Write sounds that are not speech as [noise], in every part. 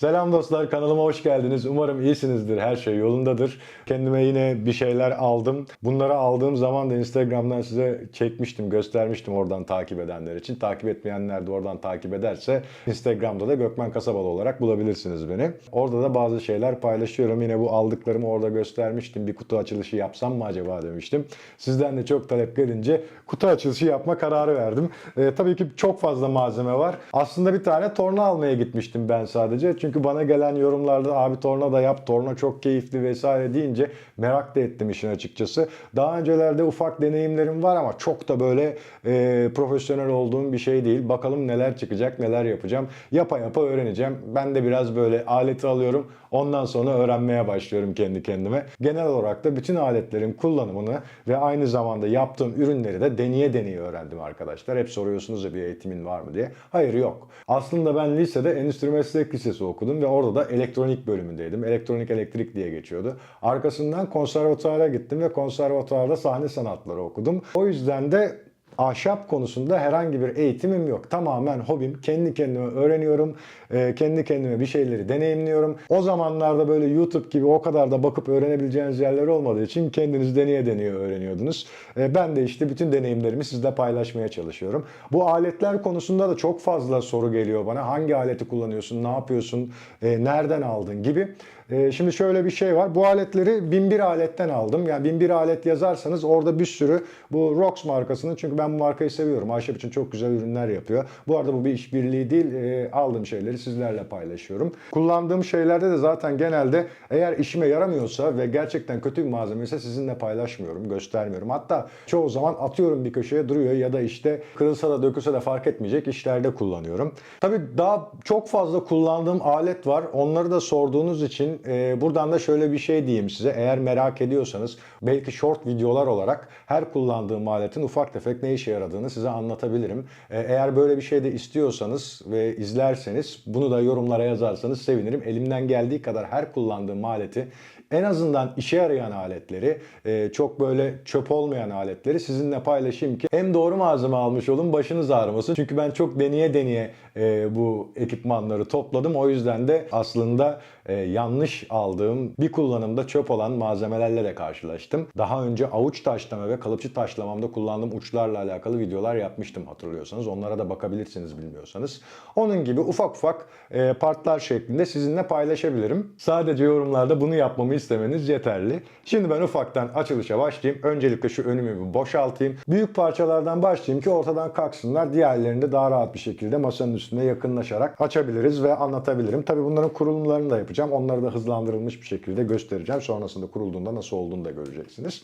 Selam dostlar kanalıma hoş geldiniz. Umarım iyisinizdir. Her şey yolundadır. Kendime yine bir şeyler aldım. Bunları aldığım zaman da Instagram'dan size çekmiştim, göstermiştim oradan takip edenler için. Takip etmeyenler de oradan takip ederse Instagram'da da Gökmen Kasabalı olarak bulabilirsiniz beni. Orada da bazı şeyler paylaşıyorum. Yine bu aldıklarımı orada göstermiştim. Bir kutu açılışı yapsam mı acaba demiştim. Sizden de çok talep gelince kutu açılışı yapma kararı verdim. Ee, tabii ki çok fazla malzeme var. Aslında bir tane torna almaya gitmiştim ben sadece. Çünkü bana gelen yorumlarda abi torna da yap, torna çok keyifli vesaire deyince merak da ettim işin açıkçası. Daha öncelerde ufak deneyimlerim var ama çok da böyle e, profesyonel olduğum bir şey değil. Bakalım neler çıkacak, neler yapacağım. Yapa yapa öğreneceğim. Ben de biraz böyle aleti alıyorum. Ondan sonra öğrenmeye başlıyorum kendi kendime. Genel olarak da bütün aletlerin kullanımını ve aynı zamanda yaptığım ürünleri de deneye deneye öğrendim arkadaşlar. Hep soruyorsunuz ya bir eğitimin var mı diye. Hayır yok. Aslında ben lisede Endüstri Meslek Lisesi okudum ve orada da elektronik bölümündeydim. Elektronik elektrik diye geçiyordu. Arkasından konservatuara gittim ve konservatuarda sahne sanatları okudum. O yüzden de ahşap konusunda herhangi bir eğitimim yok. Tamamen hobim. Kendi kendime öğreniyorum. Ee, kendi kendime bir şeyleri deneyimliyorum. O zamanlarda böyle YouTube gibi o kadar da bakıp öğrenebileceğiniz yerler olmadığı için kendiniz deneye deneye öğreniyordunuz. Ee, ben de işte bütün deneyimlerimi sizle paylaşmaya çalışıyorum. Bu aletler konusunda da çok fazla soru geliyor bana. Hangi aleti kullanıyorsun, ne yapıyorsun, e, nereden aldın gibi. Ee, Şimdi şöyle bir şey var. Bu aletleri 1001 aletten aldım. Yani 1001 alet yazarsanız orada bir sürü bu Rox markasının çünkü ben bu markayı seviyorum. Ahşap için çok güzel ürünler yapıyor. Bu arada bu bir işbirliği değil. Ee, Aldığım şeyleri sizlerle paylaşıyorum. Kullandığım şeylerde de zaten genelde eğer işime yaramıyorsa ve gerçekten kötü bir malzeme ise sizinle paylaşmıyorum, göstermiyorum. Hatta çoğu zaman atıyorum bir köşeye duruyor ya da işte kırılsa da dökülse de fark etmeyecek işlerde kullanıyorum. Tabii daha çok fazla kullandığım alet var. Onları da sorduğunuz için e, buradan da şöyle bir şey diyeyim size. Eğer merak ediyorsanız belki short videolar olarak her kullandığım aletin ufak tefek ne işe yaradığını size anlatabilirim. E, eğer böyle bir şey de istiyorsanız ve izlerseniz bunu da yorumlara yazarsanız sevinirim. Elimden geldiği kadar her kullandığım aleti en azından işe yarayan aletleri, e, çok böyle çöp olmayan aletleri sizinle paylaşayım ki hem doğru malzeme almış olun başınız ağrımasın. Çünkü ben çok deneye deneye e, bu ekipmanları topladım. O yüzden de aslında e, yanlış aldığım bir kullanımda çöp olan malzemelerle de karşılaştım. Daha önce avuç taşlama ve kalıpçı taşlamamda kullandığım uçlarla alakalı videolar yapmıştım hatırlıyorsanız. Onlara da bakabilirsiniz bilmiyorsanız. Onun gibi ufak ufak e, partlar şeklinde sizinle paylaşabilirim. Sadece yorumlarda bunu yapmamı istemeniz yeterli. Şimdi ben ufaktan açılışa başlayayım. Öncelikle şu önümü bir boşaltayım. Büyük parçalardan başlayayım ki ortadan kalksınlar. Diğerlerini de daha rahat bir şekilde masanın üstünde yakınlaşarak açabiliriz ve anlatabilirim. Tabii bunların kurulumlarını da yapacağım. Onları da hızlandırılmış bir şekilde göstereceğim. Sonrasında kurulduğunda nasıl olduğunu da göreceksiniz.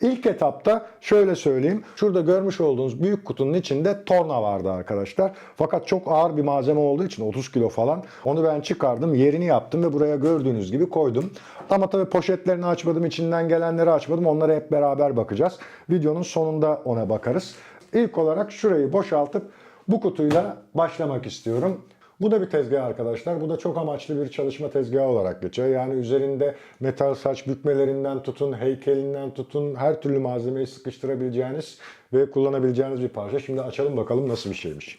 İlk etapta şöyle söyleyeyim. Şurada görmüş olduğunuz büyük kutunun içinde torna vardı arkadaşlar. Fakat çok ağır bir malzeme olduğu için 30 kilo falan. Onu ben çıkardım, yerini yaptım ve buraya gördüğünüz gibi koydum. Ama tabii poşetlerini açmadım, içinden gelenleri açmadım. Onlara hep beraber bakacağız. Videonun sonunda ona bakarız. İlk olarak şurayı boşaltıp bu kutuyla başlamak istiyorum. Bu da bir tezgah arkadaşlar. Bu da çok amaçlı bir çalışma tezgahı olarak geçiyor. Yani üzerinde metal saç bükmelerinden tutun, heykelinden tutun her türlü malzemeyi sıkıştırabileceğiniz ve kullanabileceğiniz bir parça. Şimdi açalım bakalım nasıl bir şeymiş.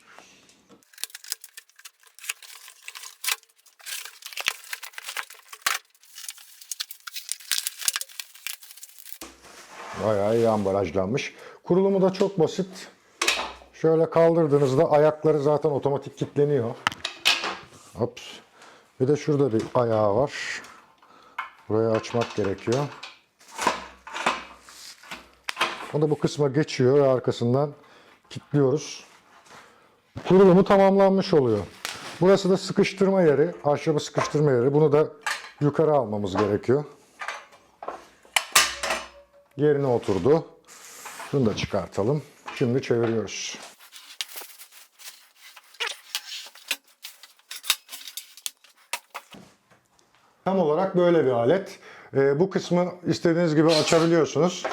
Bayağı iyi ambalajlanmış. Kurulumu da çok basit. Şöyle kaldırdığınızda ayakları zaten otomatik kilitleniyor. Hops. Bir de şurada bir ayağı var. Burayı açmak gerekiyor. O da bu kısma geçiyor ve arkasından kilitliyoruz. Kurulumu tamamlanmış oluyor. Burası da sıkıştırma yeri, ahşabı sıkıştırma yeri. Bunu da yukarı almamız gerekiyor. Yerine oturdu. Şunu da çıkartalım. Şimdi çeviriyoruz. Tam olarak böyle bir alet. Ee, bu kısmı istediğiniz gibi açabiliyorsunuz.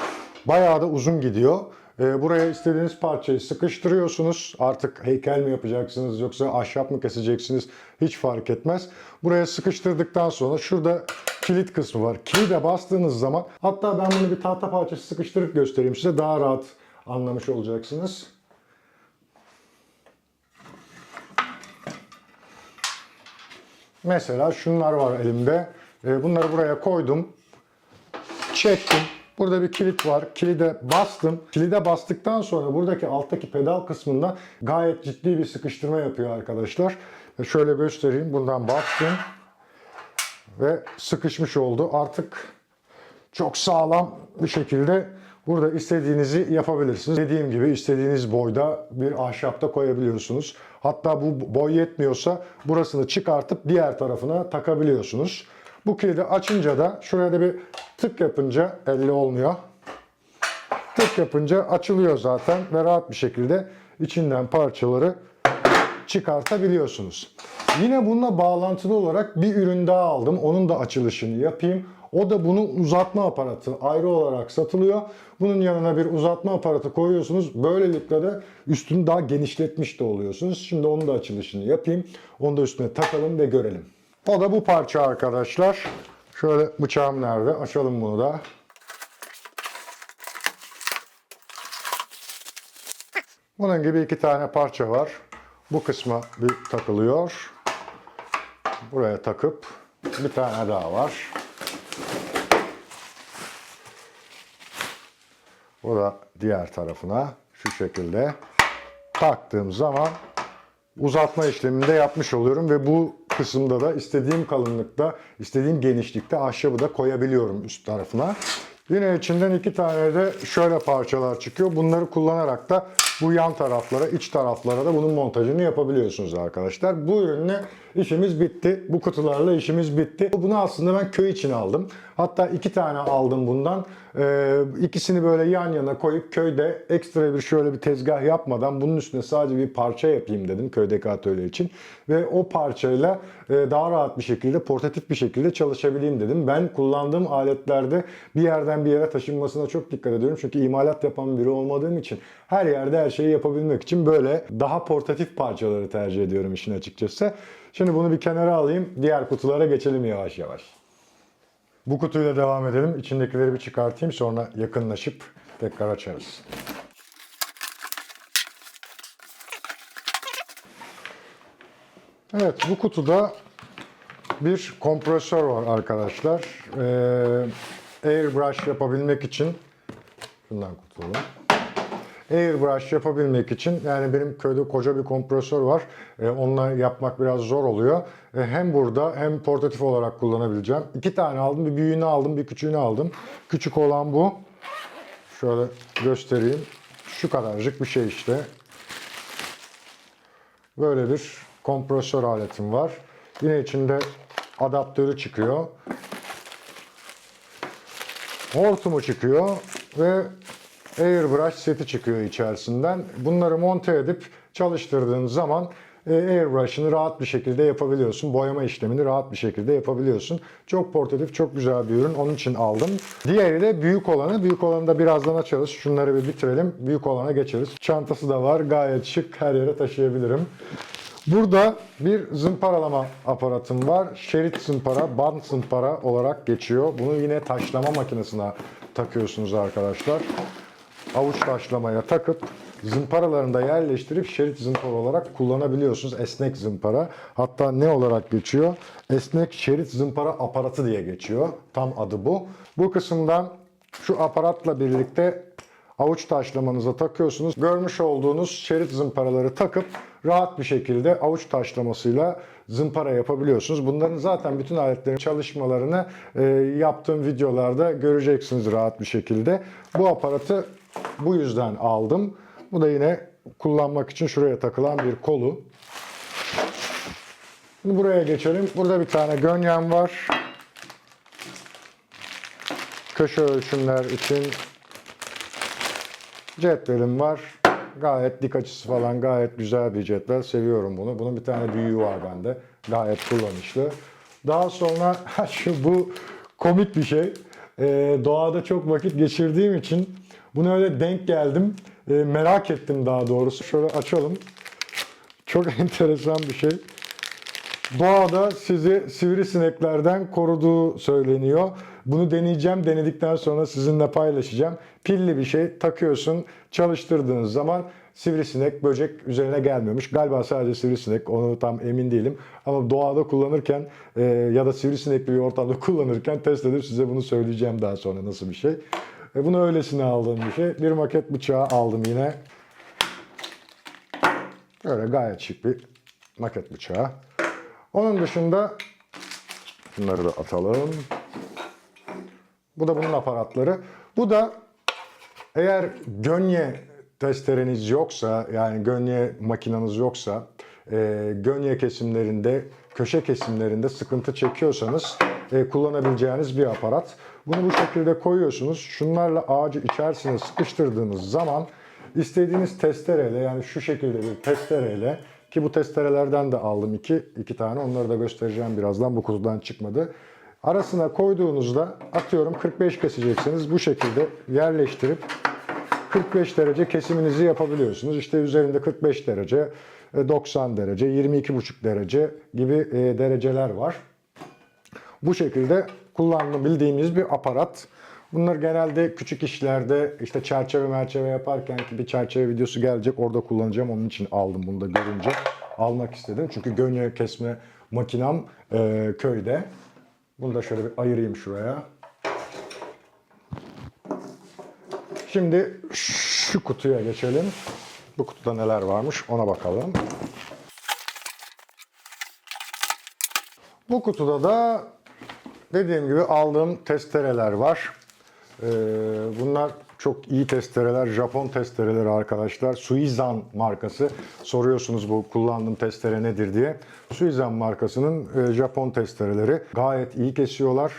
Bayağı da uzun gidiyor. Ee, buraya istediğiniz parçayı sıkıştırıyorsunuz. Artık heykel mi yapacaksınız yoksa ahşap mı keseceksiniz hiç fark etmez. Buraya sıkıştırdıktan sonra şurada kilit kısmı var. Kilide bastığınız zaman hatta ben bunu bir tahta parçası sıkıştırıp göstereyim size daha rahat anlamış olacaksınız. Mesela şunlar var elimde. E, bunları buraya koydum. Çektim. Burada bir kilit var. Kilide bastım. Kilide bastıktan sonra buradaki alttaki pedal kısmında gayet ciddi bir sıkıştırma yapıyor arkadaşlar. E, Şöyle göstereyim. Bundan bastım. Ve sıkışmış oldu. Artık çok sağlam bir şekilde burada istediğinizi yapabilirsiniz. Dediğim gibi istediğiniz boyda bir ahşapta koyabiliyorsunuz. Hatta bu boy yetmiyorsa burasını çıkartıp diğer tarafına takabiliyorsunuz. Bu kilidi açınca da şuraya da bir tık yapınca elle olmuyor. Tık yapınca açılıyor zaten ve rahat bir şekilde içinden parçaları çıkartabiliyorsunuz. Yine bununla bağlantılı olarak bir ürün daha aldım. Onun da açılışını yapayım. O da bunun uzatma aparatı ayrı olarak satılıyor. Bunun yanına bir uzatma aparatı koyuyorsunuz. Böylelikle de üstünü daha genişletmiş de oluyorsunuz. Şimdi onun da açılışını yapayım. Onu da üstüne takalım ve görelim. O da bu parça arkadaşlar. Şöyle bıçağım nerede? Açalım bunu da. Bunun gibi iki tane parça var. Bu kısma bir takılıyor. Buraya takıp bir tane daha var. Bu da diğer tarafına şu şekilde taktığım zaman uzatma işlemini de yapmış oluyorum ve bu kısımda da istediğim kalınlıkta, istediğim genişlikte ahşabı da koyabiliyorum üst tarafına. Yine içinden iki tane de şöyle parçalar çıkıyor. Bunları kullanarak da bu yan taraflara, iç taraflara da bunun montajını yapabiliyorsunuz arkadaşlar. Bu ürünle işimiz bitti. Bu kutularla işimiz bitti. Bunu aslında ben köy için aldım. Hatta iki tane aldım bundan. Ee, ikisini böyle yan yana koyup köyde ekstra bir şöyle bir tezgah yapmadan bunun üstüne sadece bir parça yapayım dedim köydeki atölye için. Ve o parçayla e, daha rahat bir şekilde, portatif bir şekilde çalışabileyim dedim. Ben kullandığım aletlerde bir yerden bir yere taşınmasına çok dikkat ediyorum. Çünkü imalat yapan biri olmadığım için her yerde her şeyi yapabilmek için böyle daha portatif parçaları tercih ediyorum işin açıkçası. Şimdi bunu bir kenara alayım. Diğer kutulara geçelim yavaş yavaş. Bu kutuyla devam edelim. İçindekileri bir çıkartayım sonra yakınlaşıp tekrar açarız. Evet bu kutuda bir kompresör var arkadaşlar. Ee, airbrush yapabilmek için şundan kurtulalım. Airbrush yapabilmek için yani benim köyde koca bir kompresör var. Ee, onunla yapmak biraz zor oluyor. Ee, hem burada hem portatif olarak kullanabileceğim. İki tane aldım. Bir büyüğünü aldım, bir küçüğünü aldım. Küçük olan bu. Şöyle göstereyim. Şu kadarcık bir şey işte. Böyle bir kompresör aletim var. Yine içinde adaptörü çıkıyor. Hortumu çıkıyor ve airbrush seti çıkıyor içerisinden. Bunları monte edip çalıştırdığın zaman e, airbrush'ını rahat bir şekilde yapabiliyorsun. Boyama işlemini rahat bir şekilde yapabiliyorsun. Çok portatif, çok güzel bir ürün. Onun için aldım. Diğeri de büyük olanı. Büyük olanı da birazdan açarız. Şunları bir bitirelim. Büyük olana geçeriz. Çantası da var. Gayet şık. Her yere taşıyabilirim. Burada bir zımparalama aparatım var. Şerit zımpara, band zımpara olarak geçiyor. Bunu yine taşlama makinesine takıyorsunuz arkadaşlar. Avuç taşlamaya takıp zımparalarını da yerleştirip şerit zımpara olarak kullanabiliyorsunuz. Esnek zımpara. Hatta ne olarak geçiyor? Esnek şerit zımpara aparatı diye geçiyor. Tam adı bu. Bu kısımdan şu aparatla birlikte avuç taşlamanıza takıyorsunuz. Görmüş olduğunuz şerit zımparaları takıp rahat bir şekilde avuç taşlamasıyla zımpara yapabiliyorsunuz. Bunların zaten bütün aletlerin çalışmalarını e, yaptığım videolarda göreceksiniz rahat bir şekilde. Bu aparatı bu yüzden aldım. Bu da yine kullanmak için şuraya takılan bir kolu. Şimdi buraya geçelim. Burada bir tane gönyen var. Köşe ölçümler için cetvelim var. Gayet dik açısı falan gayet güzel bir cetvel. Seviyorum bunu. Bunun bir tane büyüğü var bende. Gayet kullanışlı. Daha sonra [laughs] şu bu komik bir şey. Ee, doğada çok vakit geçirdiğim için bunu öyle denk geldim. Ee, merak ettim daha doğrusu. Şöyle açalım. Çok [laughs] enteresan bir şey. Doğada sizi sivrisineklerden koruduğu söyleniyor. Bunu deneyeceğim. Denedikten sonra sizinle paylaşacağım. Pilli bir şey takıyorsun. Çalıştırdığınız zaman sivrisinek, böcek üzerine gelmiyormuş. Galiba sadece sivrisinek, onu tam emin değilim. Ama doğada kullanırken e, ya da sivrisinekli bir ortamda [laughs] kullanırken test edip size bunu söyleyeceğim daha sonra nasıl bir şey. E, bunu öylesine aldığım bir şey. Bir maket bıçağı aldım yine. Böyle gayet şık bir maket bıçağı. Onun dışında bunları da atalım. Bu da bunun aparatları. Bu da eğer gönye testereniz yoksa yani gönye makinanız yoksa e, gönye kesimlerinde köşe kesimlerinde sıkıntı çekiyorsanız e, kullanabileceğiniz bir aparat. Bunu bu şekilde koyuyorsunuz. Şunlarla ağacı içerisine sıkıştırdığınız zaman istediğiniz testereyle yani şu şekilde bir testereyle ki bu testerelerden de aldım iki, iki tane onları da göstereceğim birazdan bu kutudan çıkmadı. Arasına koyduğunuzda atıyorum 45 keseceksiniz bu şekilde yerleştirip 45 derece kesiminizi yapabiliyorsunuz. İşte üzerinde 45 derece, e, 90 derece, 22,5 derece gibi e, dereceler var. Bu şekilde kullanılabildiğimiz bir aparat. Bunlar genelde küçük işlerde işte çerçeve merçeve yaparken ki bir çerçeve videosu gelecek orada kullanacağım. Onun için aldım bunu da görünce. Almak istedim. Çünkü gönye kesme makinam e, köyde. Bunu da şöyle bir ayırayım şuraya. Şimdi şu kutuya geçelim. Bu kutuda neler varmış ona bakalım. Bu kutuda da dediğim gibi aldığım testereler var. Ee, bunlar çok iyi testereler, Japon testereleri arkadaşlar. Suizan markası. Soruyorsunuz bu kullandığım testere nedir diye. Suizan markasının e, Japon testereleri gayet iyi kesiyorlar.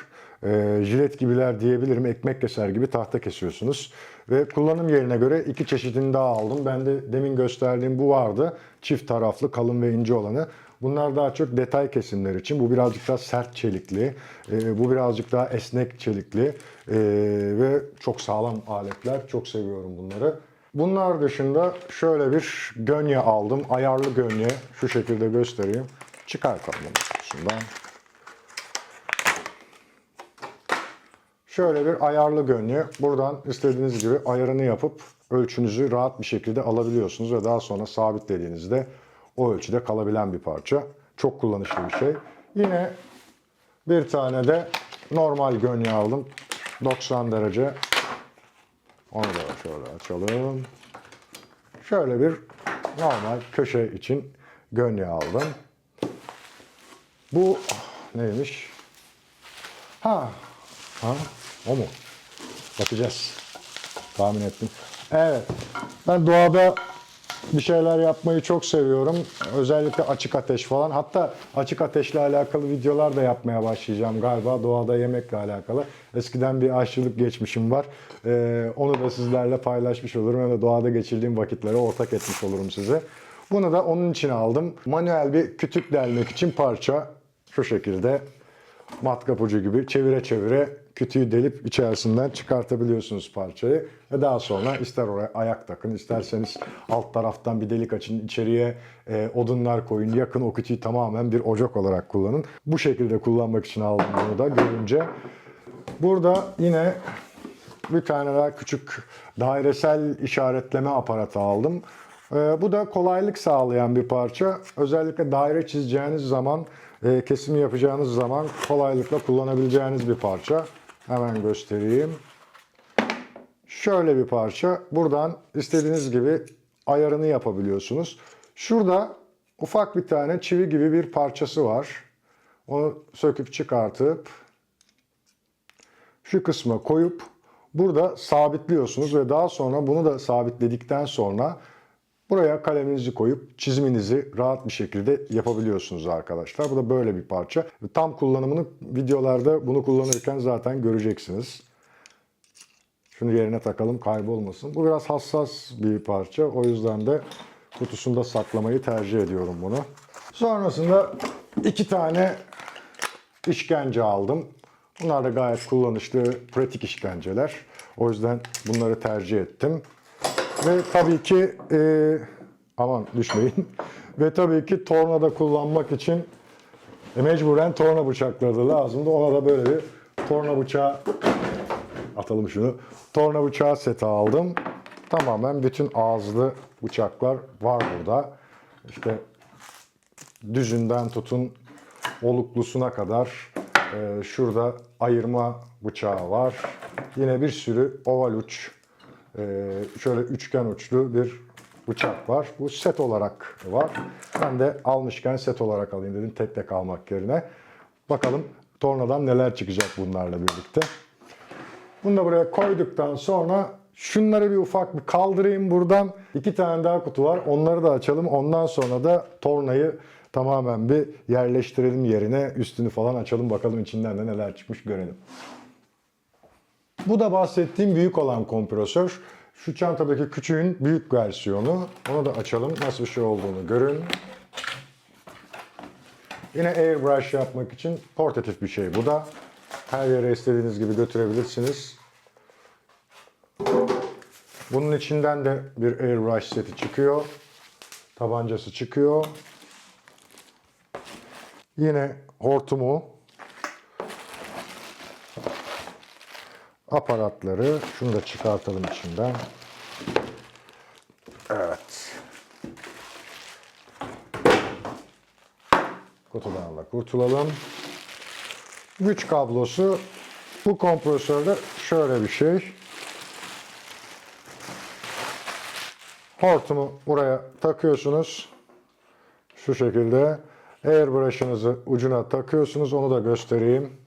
E, jilet gibiler diyebilirim. Ekmek keser gibi tahta kesiyorsunuz. Ve kullanım yerine göre iki çeşidini daha aldım. Ben de demin gösterdiğim bu vardı. Çift taraflı kalın ve ince olanı. Bunlar daha çok detay kesimler için. Bu birazcık daha sert çelikli. e, bu birazcık daha esnek çelikli. e, ve çok sağlam aletler. Çok seviyorum bunları. Bunlar dışında şöyle bir gönye aldım. Ayarlı gönye. Şu şekilde göstereyim. Çıkartalım bunu kutusundan. Şöyle bir ayarlı gönye. Buradan istediğiniz gibi ayarını yapıp ölçünüzü rahat bir şekilde alabiliyorsunuz ve daha sonra sabitlediğinizde o ölçüde kalabilen bir parça. Çok kullanışlı bir şey. Yine bir tane de normal gönye aldım. 90 derece. Onu da şöyle açalım. Şöyle bir normal köşe için gönye aldım. Bu neymiş? Ha, ha, o mu? Bakacağız. Tahmin ettim. Evet. Ben doğada bir şeyler yapmayı çok seviyorum. Özellikle açık ateş falan. Hatta açık ateşle alakalı videolar da yapmaya başlayacağım galiba. Doğada yemekle alakalı. Eskiden bir aşçılık geçmişim var. Ee, onu da sizlerle paylaşmış olurum. Hem de doğada geçirdiğim vakitleri ortak etmiş olurum size. Bunu da onun için aldım. Manuel bir kütük delmek için parça. Şu şekilde matkap ucu gibi çevire çevire kütüğü delip içerisinden çıkartabiliyorsunuz parçayı. Ve daha sonra ister oraya ayak takın, isterseniz alt taraftan bir delik açın, içeriye e, odunlar koyun, yakın o kütüğü tamamen bir ocak olarak kullanın. Bu şekilde kullanmak için aldım bunu da görünce. Burada yine bir tane daha küçük dairesel işaretleme aparatı aldım. Ee, bu da kolaylık sağlayan bir parça. Özellikle daire çizeceğiniz zaman, e, kesimi yapacağınız zaman kolaylıkla kullanabileceğiniz bir parça. Hemen göstereyim. Şöyle bir parça. Buradan istediğiniz gibi ayarını yapabiliyorsunuz. Şurada ufak bir tane çivi gibi bir parçası var. Onu söküp çıkartıp şu kısma koyup burada sabitliyorsunuz ve daha sonra bunu da sabitledikten sonra buraya kaleminizi koyup çiziminizi rahat bir şekilde yapabiliyorsunuz arkadaşlar. Bu da böyle bir parça. Tam kullanımını videolarda bunu kullanırken zaten göreceksiniz. Şunu yerine takalım kaybolmasın. Bu biraz hassas bir parça. O yüzden de kutusunda saklamayı tercih ediyorum bunu. Sonrasında iki tane işkence aldım. Bunlar da gayet kullanışlı, pratik işkenceler. O yüzden bunları tercih ettim. Ve tabii ki e, aman düşmeyin. [laughs] Ve tabii ki tornada kullanmak için e, mecburen torna bıçakları da lazımdı. Ona da böyle bir torna bıçağı atalım şunu. Torna bıçağı seti aldım. Tamamen bütün ağızlı bıçaklar var burada. İşte düzünden tutun oluklusuna kadar e, şurada ayırma bıçağı var. Yine bir sürü oval uç, şöyle üçgen uçlu bir bıçak var. Bu set olarak var. Ben de almışken set olarak alayım dedim tek tek almak yerine. Bakalım tornadan neler çıkacak bunlarla birlikte. Bunu da buraya koyduktan sonra şunları bir ufak bir kaldırayım buradan. İki tane daha kutu var. Onları da açalım. Ondan sonra da tornayı tamamen bir yerleştirelim yerine. Üstünü falan açalım. Bakalım içinden de neler çıkmış görelim. Bu da bahsettiğim büyük olan kompresör. Şu çantadaki küçüğün büyük versiyonu. Onu da açalım. Nasıl bir şey olduğunu görün. Yine airbrush yapmak için portatif bir şey bu da. Her yere istediğiniz gibi götürebilirsiniz. Bunun içinden de bir airbrush seti çıkıyor. Tabancası çıkıyor. Yine hortumu. Aparatları. Şunu da çıkartalım içinden. Evet. Kutudan da kurtulalım. Güç kablosu. Bu kompresörde şöyle bir şey. Hortumu buraya takıyorsunuz. Şu şekilde. Airbrush'ınızı ucuna takıyorsunuz. Onu da göstereyim.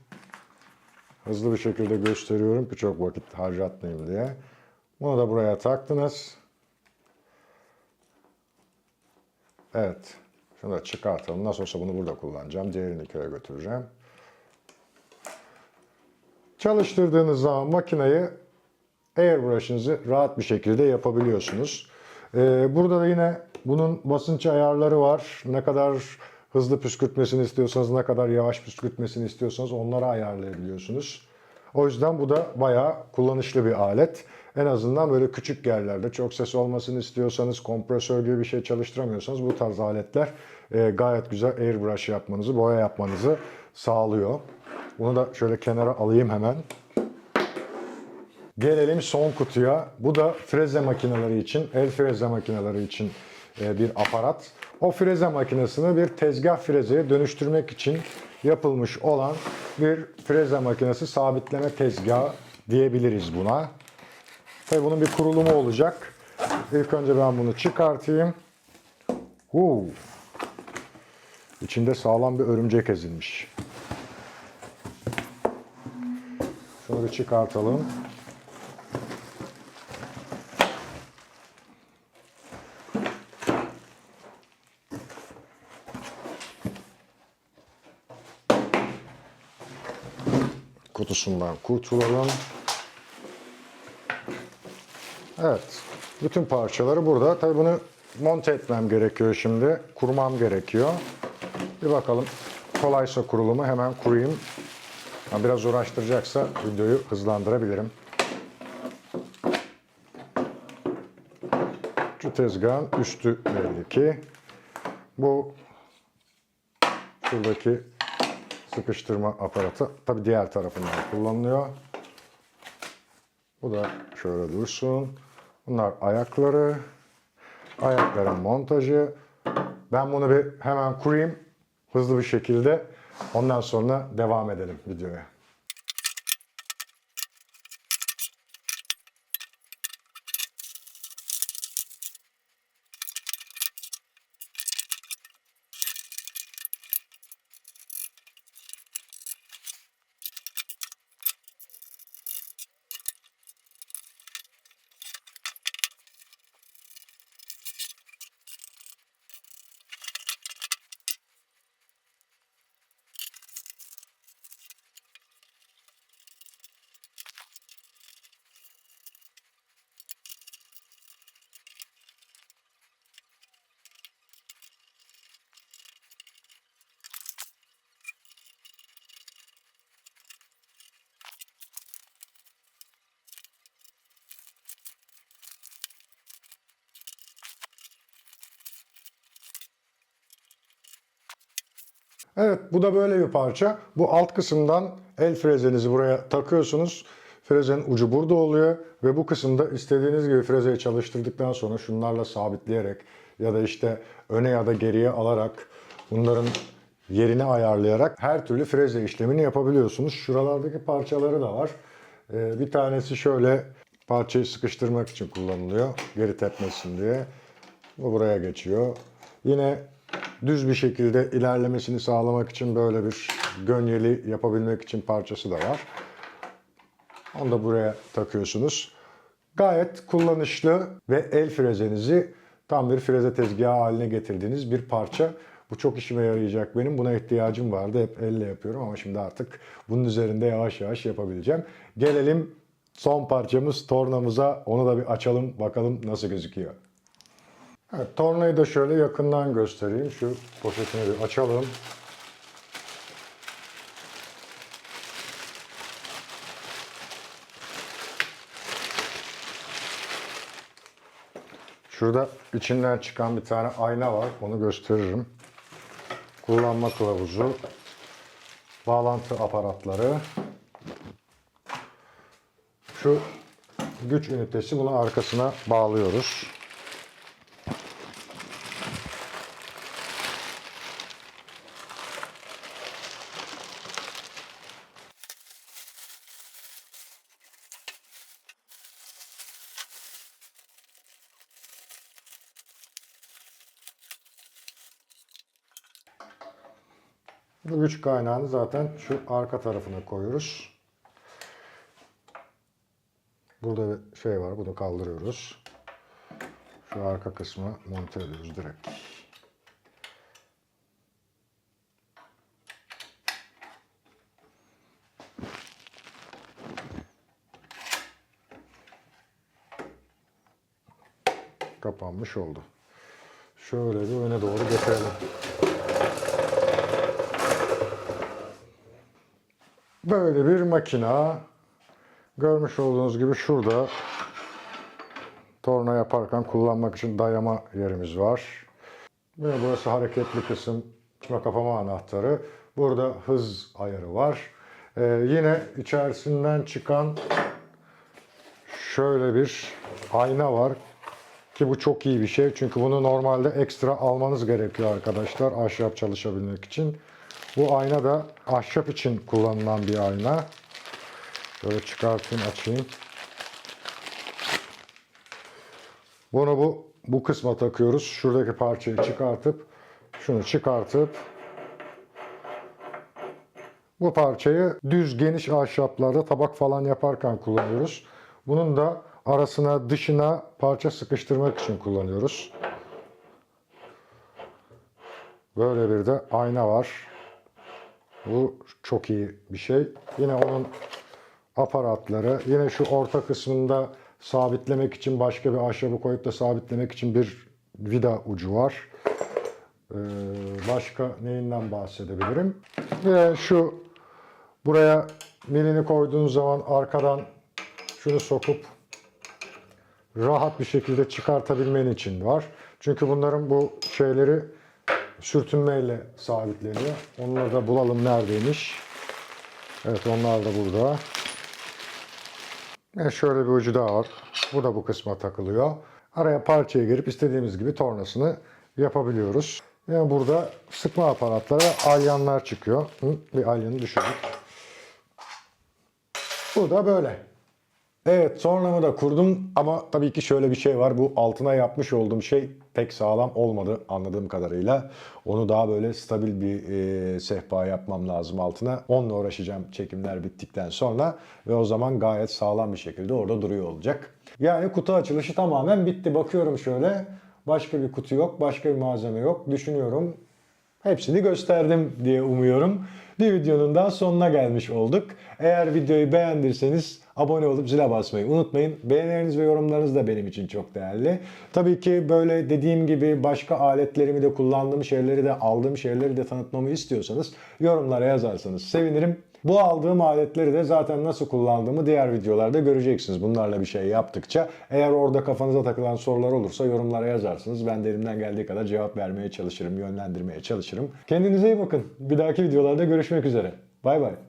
Hızlı bir şekilde gösteriyorum ki çok vakit harcatmayayım diye. Bunu da buraya taktınız. Evet. Şunu da çıkartalım. Nasıl olsa bunu burada kullanacağım. Diğerini köye götüreceğim. Çalıştırdığınız zaman makineyi airbrush'ınızı rahat bir şekilde yapabiliyorsunuz. Ee, burada da yine bunun basınç ayarları var. Ne kadar hızlı püskürtmesini istiyorsanız, ne kadar yavaş püskürtmesini istiyorsanız onları ayarlayabiliyorsunuz. O yüzden bu da bayağı kullanışlı bir alet. En azından böyle küçük yerlerde çok ses olmasını istiyorsanız, kompresör gibi bir şey çalıştıramıyorsanız bu tarz aletler e, gayet güzel airbrush yapmanızı, boya yapmanızı sağlıyor. Bunu da şöyle kenara alayım hemen. Gelelim son kutuya. Bu da freze makineleri için, el freze makineleri için e, bir aparat. O freze makinesini bir tezgah frezeye dönüştürmek için yapılmış olan bir freze makinesi sabitleme tezgahı diyebiliriz buna. Tabii bunun bir kurulumu olacak. İlk önce ben bunu çıkartayım. Huu. İçinde sağlam bir örümcek ezilmiş. Şunu bir çıkartalım. Kutusundan kurtulalım. Evet. Bütün parçaları burada. Tabii bunu monte etmem gerekiyor şimdi. Kurmam gerekiyor. Bir bakalım. Kolaysa kurulumu hemen kurayım. Biraz uğraştıracaksa videoyu hızlandırabilirim. Şu tezgahın üstü belli ki. Bu şuradaki sıkıştırma aparatı tabi diğer tarafından kullanılıyor. Bu da şöyle dursun. Bunlar ayakları. Ayakların montajı. Ben bunu bir hemen kurayım. Hızlı bir şekilde. Ondan sonra devam edelim videoya. Evet bu da böyle bir parça. Bu alt kısımdan el frezenizi buraya takıyorsunuz. Frezenin ucu burada oluyor ve bu kısımda istediğiniz gibi frezeyi çalıştırdıktan sonra şunlarla sabitleyerek ya da işte öne ya da geriye alarak bunların yerini ayarlayarak her türlü freze işlemini yapabiliyorsunuz. Şuralardaki parçaları da var. Ee, bir tanesi şöyle parçayı sıkıştırmak için kullanılıyor. Geri tepmesin diye. Bu buraya geçiyor. Yine düz bir şekilde ilerlemesini sağlamak için böyle bir gönyeli yapabilmek için parçası da var. Onu da buraya takıyorsunuz. Gayet kullanışlı ve el frezenizi tam bir freze tezgahı haline getirdiğiniz bir parça. Bu çok işime yarayacak benim. Buna ihtiyacım vardı. Hep elle yapıyorum ama şimdi artık bunun üzerinde yavaş yavaş yapabileceğim. Gelelim son parçamız tornamıza. Onu da bir açalım bakalım nasıl gözüküyor. Evet, tornayı da şöyle yakından göstereyim. Şu poşetini bir açalım. Şurada içinden çıkan bir tane ayna var. Onu gösteririm. Kullanma kılavuzu. Bağlantı aparatları. Şu güç ünitesi bunu arkasına bağlıyoruz. Bu güç kaynağını zaten şu arka tarafına koyuyoruz. Burada bir şey var. Bunu kaldırıyoruz. Şu arka kısmı monte ediyoruz direkt. Kapanmış oldu. Şöyle bir öne doğru getirelim. Böyle bir makina. Görmüş olduğunuz gibi şurada torna yaparken kullanmak için dayama yerimiz var. Ve burası hareketli kısım. Açma kapama anahtarı. Burada hız ayarı var. Ee, yine içerisinden çıkan şöyle bir ayna var. Ki bu çok iyi bir şey. Çünkü bunu normalde ekstra almanız gerekiyor arkadaşlar. Ahşap çalışabilmek için. Bu ayna da ahşap için kullanılan bir ayna. Şöyle çıkartayım açayım. Bunu bu bu kısma takıyoruz. Şuradaki parçayı çıkartıp şunu çıkartıp bu parçayı düz geniş ahşaplarda tabak falan yaparken kullanıyoruz. Bunun da arasına dışına parça sıkıştırmak için kullanıyoruz. Böyle bir de ayna var. Bu çok iyi bir şey. Yine onun aparatları. Yine şu orta kısmında sabitlemek için başka bir ahşabı koyup da sabitlemek için bir vida ucu var. Ee, başka neyinden bahsedebilirim? Ve şu buraya milini koyduğun zaman arkadan şunu sokup rahat bir şekilde çıkartabilmen için var. Çünkü bunların bu şeyleri sürtünmeyle sabitleniyor. Onları da bulalım neredeymiş. Evet onlar da burada. Ve şöyle bir ucu daha var. Bu da bu kısma takılıyor. Araya parçaya girip istediğimiz gibi tornasını yapabiliyoruz. Yani burada sıkma aparatları alyanlar çıkıyor. Bir alyanı düşürdük. Bu da böyle. Evet sonramı da kurdum ama tabii ki şöyle bir şey var. Bu altına yapmış olduğum şey pek sağlam olmadı anladığım kadarıyla. Onu daha böyle stabil bir e, sehpa yapmam lazım altına. Onunla uğraşacağım çekimler bittikten sonra ve o zaman gayet sağlam bir şekilde orada duruyor olacak. Yani kutu açılışı tamamen bitti. Bakıyorum şöyle başka bir kutu yok, başka bir malzeme yok. Düşünüyorum Hepsini gösterdim diye umuyorum. Bir videonun daha sonuna gelmiş olduk. Eğer videoyu beğendiyseniz abone olup zile basmayı unutmayın. Beğenileriniz ve yorumlarınız da benim için çok değerli. Tabii ki böyle dediğim gibi başka aletlerimi de kullandığım şeyleri de aldığım şeyleri de tanıtmamı istiyorsanız yorumlara yazarsanız sevinirim. Bu aldığım aletleri de zaten nasıl kullandığımı diğer videolarda göreceksiniz. Bunlarla bir şey yaptıkça. Eğer orada kafanıza takılan sorular olursa yorumlara yazarsınız. Ben de elimden geldiği kadar cevap vermeye çalışırım, yönlendirmeye çalışırım. Kendinize iyi bakın. Bir dahaki videolarda görüşmek üzere. Bay bay.